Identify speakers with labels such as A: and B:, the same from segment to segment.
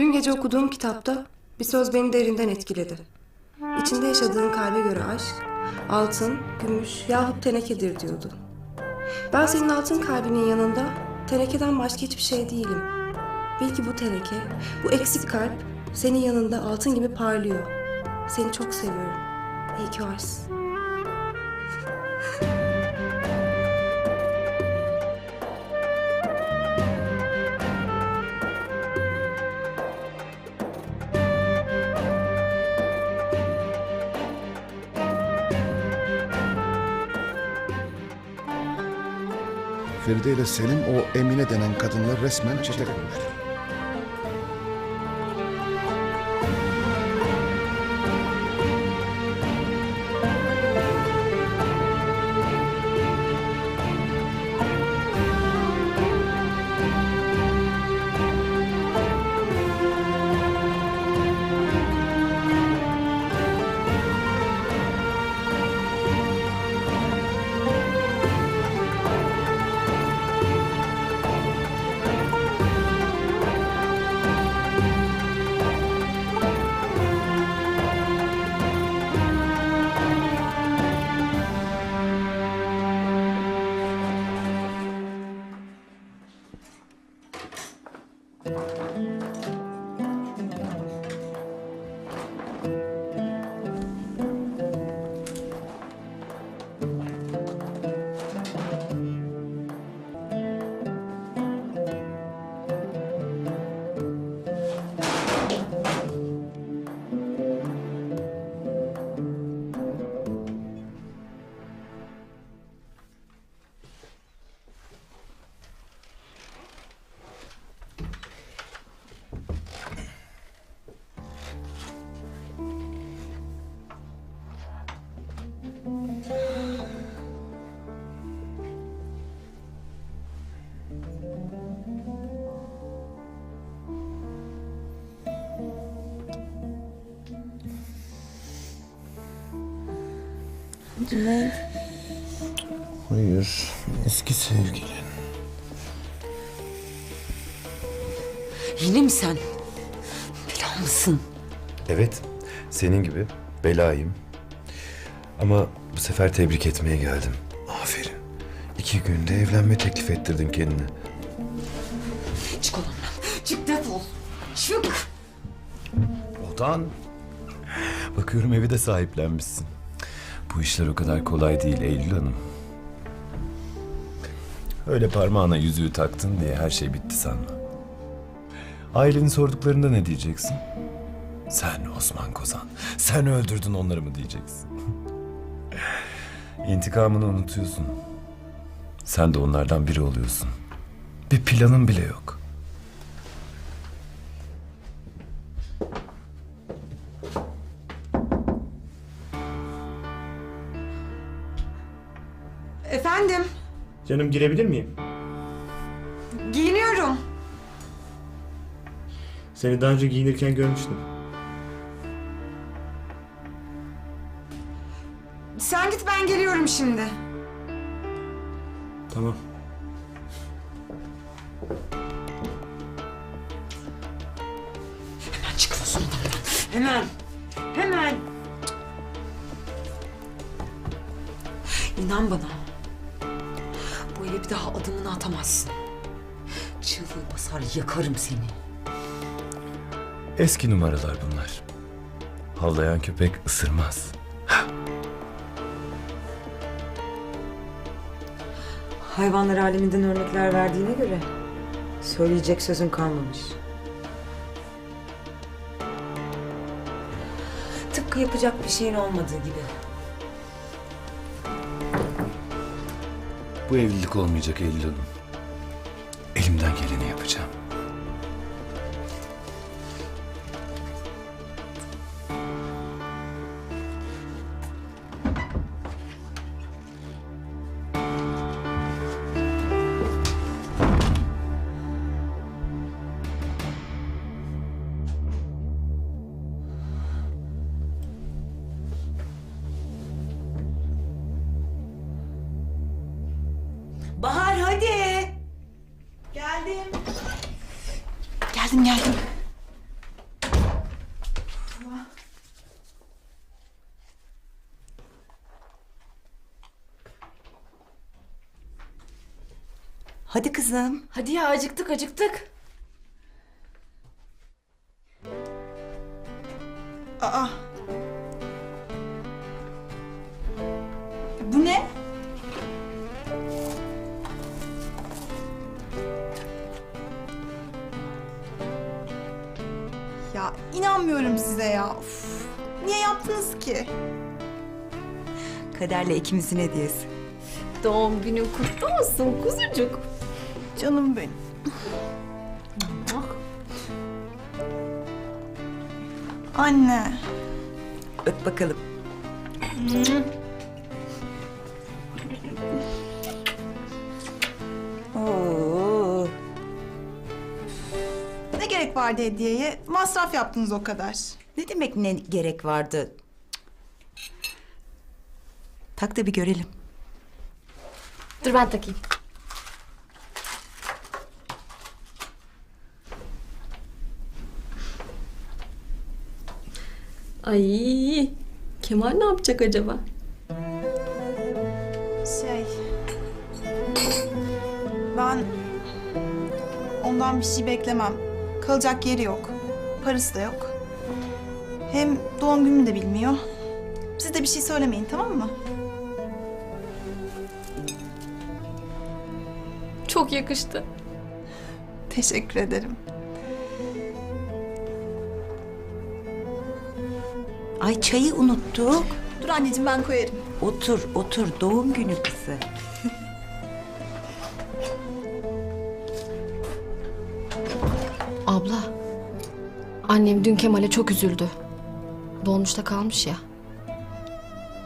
A: Dün gece okuduğum kitapta bir söz beni derinden etkiledi. İçinde yaşadığın kalbe göre aşk, altın, gümüş yahut tenekedir diyordu. Ben senin altın kalbinin yanında tenekeden başka hiçbir şey değilim. Bil ki bu teneke, bu eksik kalp senin yanında altın gibi parlıyor. Seni çok seviyorum. İyi ki varsın.
B: Feride ile Selim o Emine denen kadınla resmen çete kurmuştu.
C: Hayır, eski sevgilin.
D: Yine mi sen? Bela mısın?
E: Evet, senin gibi belayım. Ama bu sefer tebrik etmeye geldim. Aferin. İki günde evlenme teklif ettirdin kendine.
D: Çık odamdan. Çık defol. Çık.
E: Odan. Bakıyorum evi de sahiplenmişsin. Bu işler o kadar kolay değil Eylül Hanım. Öyle parmağına yüzüğü taktın diye her şey bitti sanma. Ailenin sorduklarında ne diyeceksin? Sen Osman Kozan, sen öldürdün onları mı diyeceksin? İntikamını unutuyorsun. Sen de onlardan biri oluyorsun. Bir planın bile yok.
D: Efendim.
F: Canım girebilir miyim?
D: Giyiniyorum.
F: Seni daha önce giyinirken görmüştüm.
D: Sen git ben geliyorum şimdi.
F: Tamam.
D: Basar yakarım seni.
E: Eski numaralar bunlar. Havlayan köpek ısırmaz.
D: Hayvanlar aleminden örnekler verdiğine göre söyleyecek sözün kalmamış. Tıpkı yapacak bir şeyin olmadığı gibi.
E: Bu evlilik olmayacak Eylül Hanım.
D: Hadi
G: kızım.
H: Hadi ya acıktık acıktık.
I: Aa. Bu ne? Ya inanmıyorum size ya. Uf, niye yaptınız ki?
G: Kaderle ikimizin hediyesi.
H: Doğum günün kutlu olsun kuzucuk.
I: Canım benim. Anne.
G: Öp bakalım. Oo.
I: Ne gerek vardı hediyeye? Masraf yaptınız o kadar.
G: Ne demek ne gerek vardı? Tak da bir görelim.
H: Dur ben takayım. Ay Kemal ne yapacak acaba?
I: Şey... Ben... Ondan bir şey beklemem. Kalacak yeri yok. Parası da yok. Hem doğum gününü de bilmiyor. Siz de bir şey söylemeyin tamam mı?
H: Çok yakıştı.
I: Teşekkür ederim.
G: Ay çayı unuttuk.
I: Dur anneciğim ben koyarım.
G: Otur, otur. Doğum günü kızı.
H: Abla. Annem dün Kemal'e çok üzüldü. Dolmuşta kalmış ya.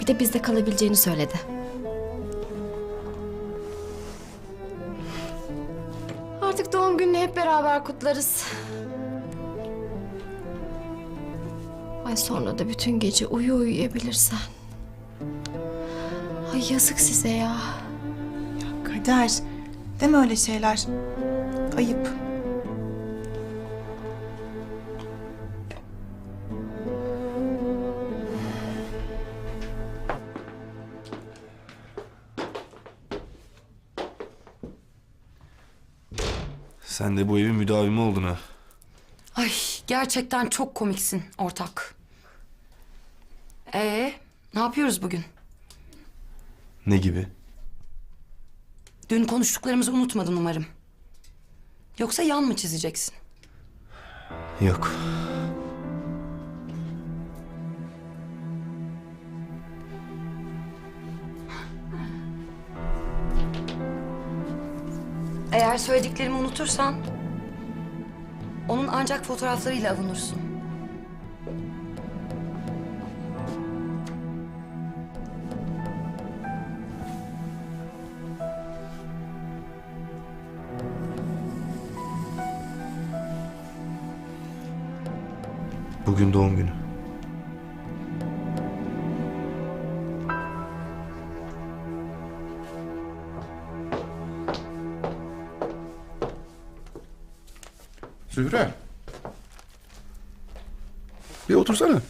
H: Bir de bizde kalabileceğini söyledi. Artık doğum gününü hep beraber kutlarız. Ay sonra da bütün gece uyu uyuyabilirsen. Ay yazık size ya.
I: Kader. Deme öyle şeyler. Ayıp.
J: Sen de bu evin müdavimi oldun ha.
K: Ay gerçekten çok komiksin ortak. Ne yapıyoruz bugün?
J: Ne gibi?
K: Dün konuştuklarımızı unutmadın umarım. Yoksa yan mı çizeceksin?
J: Yok.
K: Eğer söylediklerimi unutursan... ...onun ancak fotoğraflarıyla avunursun.
J: Bugün doğum günü.
B: Zühre. Bir otursana.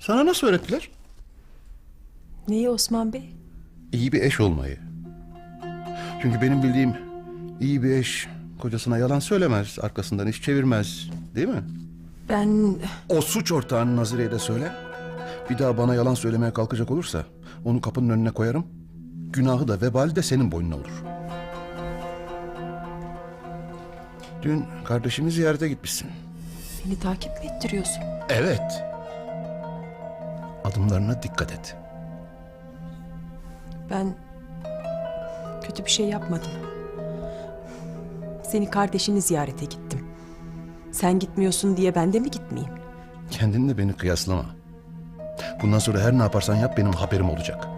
B: Sana nasıl öğrettiler?
L: Neyi Osman Bey?
B: İyi bir eş olmayı. Çünkü benim bildiğim iyi bir eş kocasına yalan söylemez, arkasından iş çevirmez. Değil mi?
L: Ben
B: O suç ortağını Nazire'ye de söyle. Bir daha bana yalan söylemeye kalkacak olursa onu kapının önüne koyarım. Günahı da vebali de senin boynuna olur. Dün kardeşimi ziyarete gitmişsin.
L: beni takip mi ettiriyorsun?
B: Evet. Adımlarına dikkat et.
L: Ben kötü bir şey yapmadım. Seni kardeşini ziyarete gittim. Sen gitmiyorsun diye ben de mi gitmeyeyim?
B: Kendinle beni kıyaslama. Bundan sonra her ne yaparsan yap benim haberim olacak.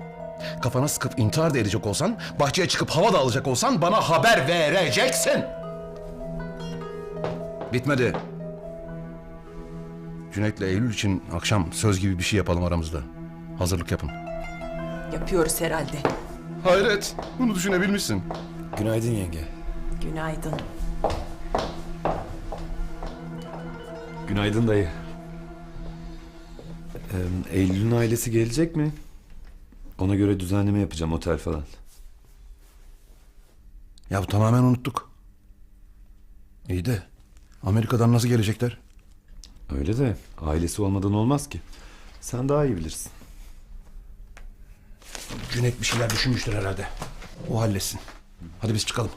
B: Kafana sıkıp intihar da edecek olsan, bahçeye çıkıp hava da alacak olsan bana haber vereceksin. Bitmedi. Cüneyt'le Eylül için akşam söz gibi bir şey yapalım aramızda. Hazırlık yapın.
L: Yapıyoruz herhalde.
B: Hayret, bunu düşünebilmişsin.
E: Günaydın yenge.
L: Günaydın.
E: Günaydın dayı. Ee, Eylül'ün ailesi gelecek mi? Ona göre düzenleme yapacağım otel falan.
B: Ya bu tamamen unuttuk. İyi de Amerika'dan nasıl gelecekler?
E: Öyle de ailesi olmadan olmaz ki. Sen daha iyi bilirsin.
B: Cüneyt bir şeyler düşünmüştür herhalde. O halletsin. Hadi biz çıkalım.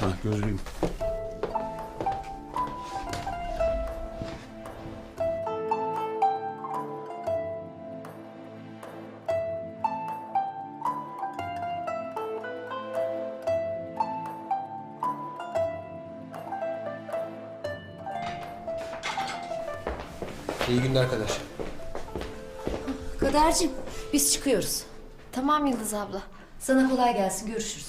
B: Ha, gözlüğüm.
M: İyi günler arkadaş.
G: Kadercim biz çıkıyoruz.
H: Tamam Yıldız abla.
G: Sana kolay gelsin görüşürüz.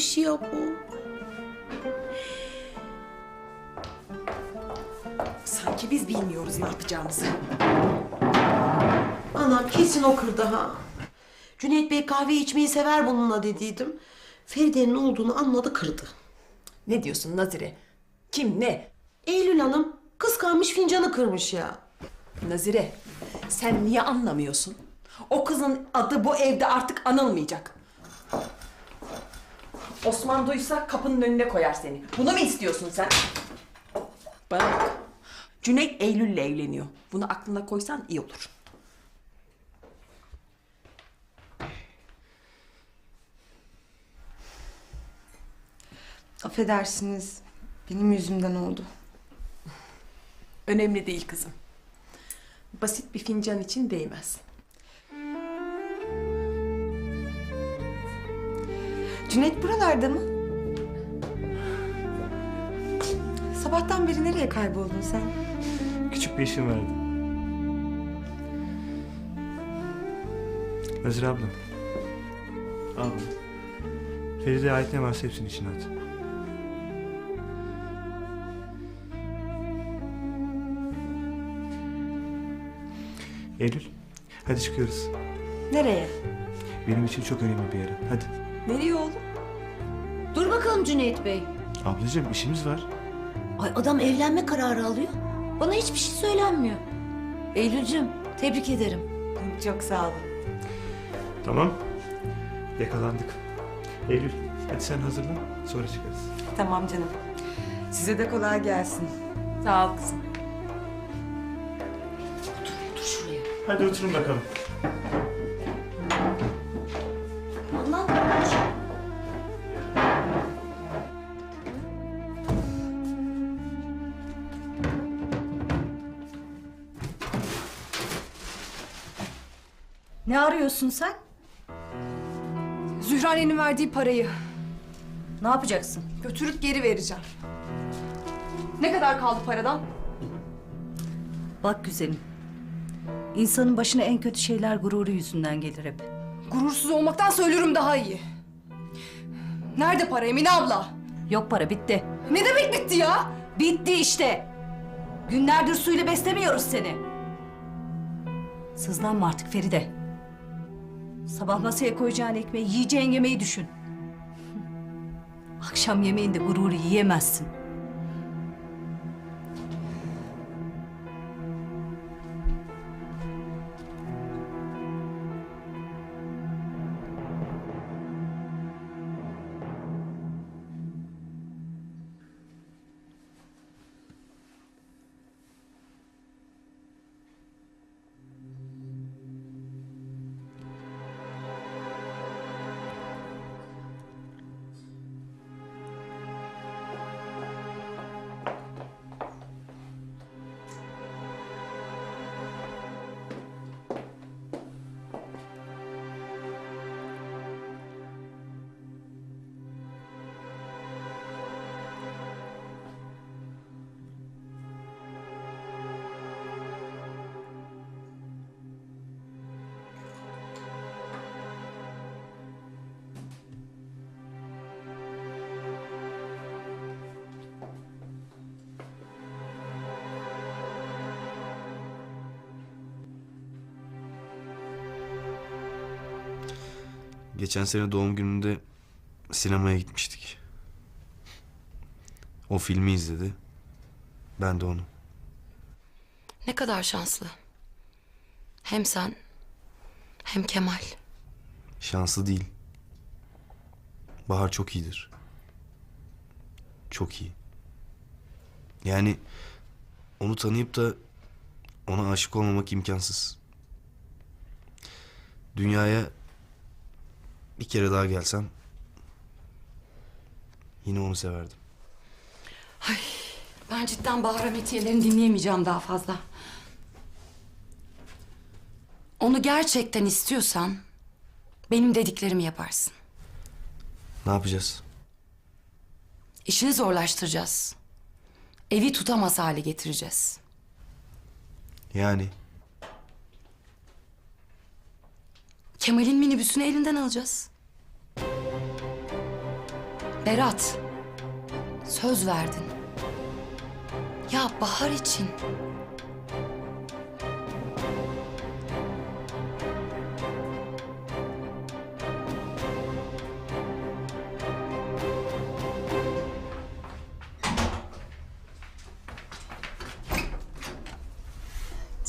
N: Ya bu.
L: Sanki biz bilmiyoruz ne yapacağımızı.
N: Anam kesin o kırdı ha. Cüneyt Bey kahve içmeyi sever bununla dediydim. Feride'nin olduğunu anladı kırdı.
L: Ne diyorsun Nazire? Kim ne?
N: Eylül Hanım kıskanmış fincanı kırmış ya.
L: Nazire sen niye anlamıyorsun? O kızın adı bu evde artık anılmayacak. Osman duysa kapının önüne koyar seni. Bunu mu istiyorsun sen? Bana bak. Cüneyt Eylül'le evleniyor. Bunu aklına koysan iyi olur.
A: Affedersiniz. Benim yüzümden oldu.
L: Önemli değil kızım. Basit bir fincan için değmez.
A: Cüneyt buralarda mı? Sabahtan beri nereye kayboldun sen?
F: Küçük bir işim vardı. Nazire abla. Al bunu. Feride'ye ait ne varsa hepsini içine at. Eylül, hadi çıkıyoruz.
A: Nereye?
F: Benim için çok önemli bir yere. Hadi.
G: Nereye oğlum? Dur bakalım Cüneyt Bey.
F: Ablacığım işimiz var.
G: Ay adam evlenme kararı alıyor. Bana hiçbir şey söylenmiyor. Eylül'cüm tebrik ederim.
A: Çok sağ olun.
F: Tamam. Yakalandık. Eylül, hadi sen hazırlan. Sonra çıkarız.
A: Tamam canım. Size de kolay gelsin.
L: Sağ ol kızım.
G: Dur şuraya.
F: Hadi oturun bakalım.
A: Arıyorsun sen?
O: Zühre'nin verdiği parayı
A: Ne yapacaksın?
O: götürüp geri vereceğim. Ne kadar kaldı paradan?
P: Bak güzelim. İnsanın başına en kötü şeyler gururu yüzünden gelir hep.
O: Gurursuz olmaktan söylüyorum daha iyi. Nerede para Emine abla?
P: Yok para bitti.
O: Ne demek bitti ya?
P: Bitti işte. Günlerdir suyla beslemiyoruz seni. Sızlanma artık Feride. Sabah masaya koyacağın ekmeği, yiyeceğin yemeği düşün. Akşam yemeğinde gururu yiyemezsin.
J: Geçen sene doğum gününde sinemaya gitmiştik. O filmi izledi. Ben de onu.
K: Ne kadar şanslı. Hem sen hem Kemal.
J: Şanslı değil. Bahar çok iyidir. Çok iyi. Yani onu tanıyıp da ona aşık olmamak imkansız. Dünyaya bir kere daha gelsem yine onu severdim.
K: Ben cidden Bahar metiyelerini dinleyemeyeceğim daha fazla. Onu gerçekten istiyorsan benim dediklerimi yaparsın.
J: Ne yapacağız?
K: İşini zorlaştıracağız. Evi tutamaz hale getireceğiz.
J: Yani
K: Kemal'in minibüsünü elinden alacağız. Berat, söz verdin. Ya Bahar için.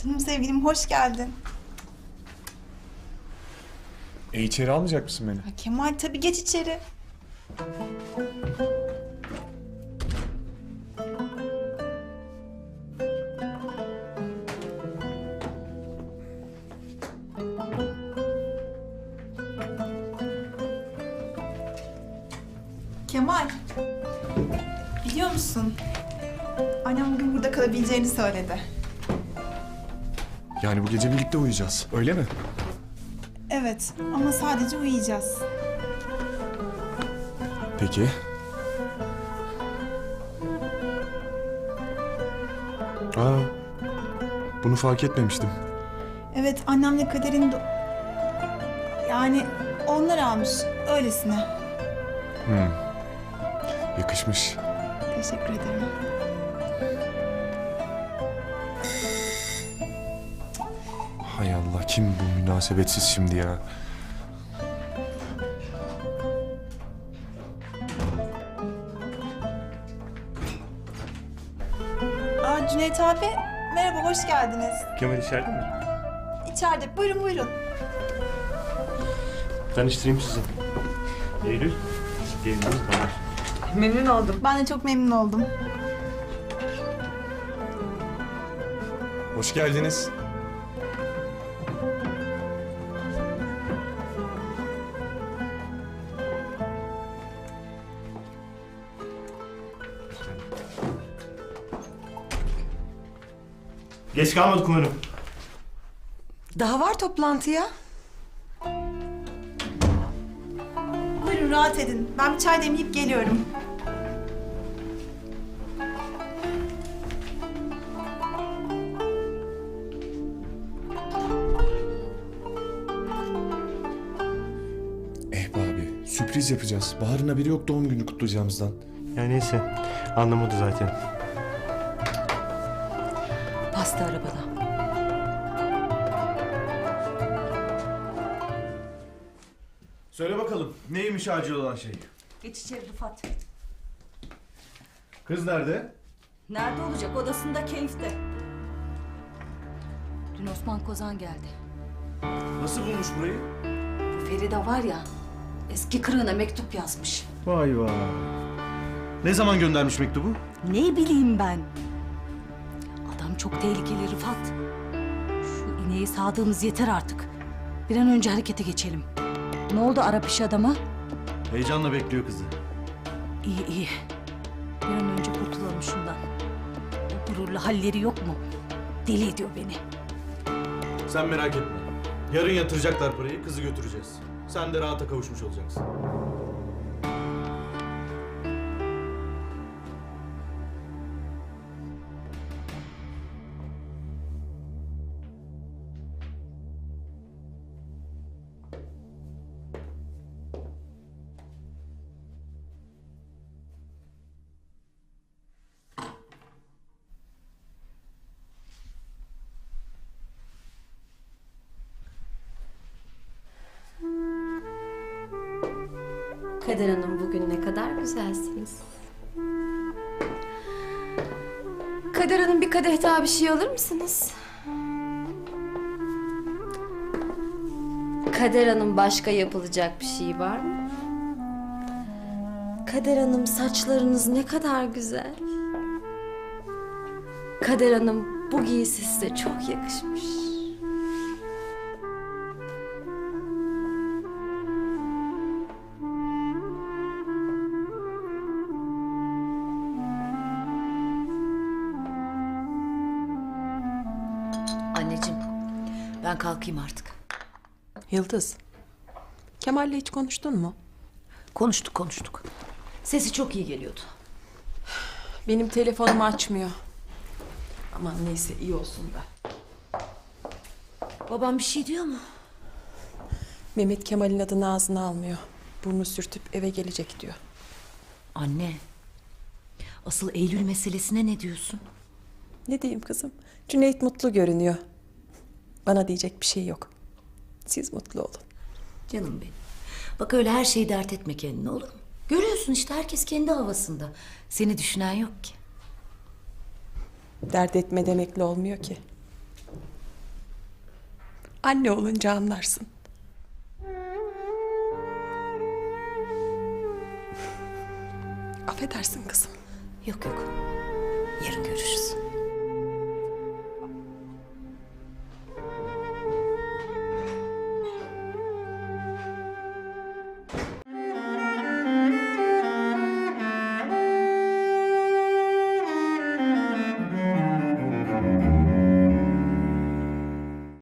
I: Canım sevgilim hoş geldin.
Q: E içeri almayacak mısın beni?
I: Ha, Kemal tabii geç içeri. Kemal. Biliyor musun? Annem bugün burada kalabileceğini söyledi.
Q: Yani bu gece birlikte uyuyacağız. Öyle mi?
I: Evet ama sadece uyuyacağız.
Q: Peki. Aa, bunu fark etmemiştim.
I: Evet annemle kaderin... do- Yani onlar almış öylesine.
Q: Hmm. Yakışmış.
I: Teşekkür ederim.
Q: Allah kim bu münasebetsiz şimdi ya?
I: Aa Cüneyt abi merhaba hoş geldiniz.
Q: Kemal içeride mi?
I: İçeride buyurun buyurun.
Q: Tanıştırayım sizi. Eylül. Gelinimiz Bahar.
I: Memnun oldum. Ben de çok memnun oldum.
Q: Hoş geldiniz. Geç kalmadık umarım.
D: Daha var toplantıya.
I: Buyurun rahat edin. Ben bir çay demleyip geliyorum.
Q: Eh be abi, sürpriz yapacağız. Bahar'ın haberi yok doğum günü kutlayacağımızdan.
M: Ya neyse. Anlamadı zaten.
G: Pasta arabada.
M: Söyle bakalım. Neymiş acil olan şey?
P: Geç içeri Rıfat.
M: Kız nerede?
P: Nerede olacak? Odasında keyifte. Dün Osman Kozan geldi.
M: Nasıl bulmuş burayı?
P: Bu Feride var ya eski kırığına mektup yazmış.
M: Vay vay. Ne zaman göndermiş mektubu?
P: Ne bileyim ben. Çok tehlikeli Rıfat. Şu ineği sağdığımız yeter artık. Bir an önce harekete geçelim. Ne oldu Arap iş adama?
M: Heyecanla bekliyor kızı.
P: İyi iyi. Bir an önce kurtulalım şundan. O gururlu halleri yok mu? Deli ediyor beni.
M: Sen merak etme. Yarın yatıracaklar parayı, kızı götüreceğiz. Sen de rahata kavuşmuş olacaksın.
H: Kader Hanım bugün ne kadar güzelsiniz. Kader Hanım bir kadeh daha bir şey alır mısınız? Kader Hanım başka yapılacak bir şey var mı? Kader Hanım saçlarınız ne kadar güzel. Kader Hanım bu giysi size çok yakışmış.
G: Ben kalkayım artık.
L: Yıldız. Kemal'le hiç konuştun mu?
G: Konuştuk konuştuk. Sesi çok iyi geliyordu.
L: Benim telefonumu açmıyor. Aman neyse iyi olsun da.
G: Babam bir şey diyor mu?
L: Mehmet Kemal'in adını ağzına almıyor. Burnu sürtüp eve gelecek diyor.
G: Anne. Asıl Eylül meselesine ne diyorsun?
L: Ne diyeyim kızım? Cüneyt mutlu görünüyor. Bana diyecek bir şey yok. Siz mutlu olun.
G: Canım benim. Bak öyle her şeyi dert etme kendine olur mu? Görüyorsun işte herkes kendi havasında. Seni düşünen yok ki.
L: Dert etme demekle olmuyor ki. Anne olunca anlarsın. Affedersin kızım.
G: Yok yok. Yarın görüşürüz.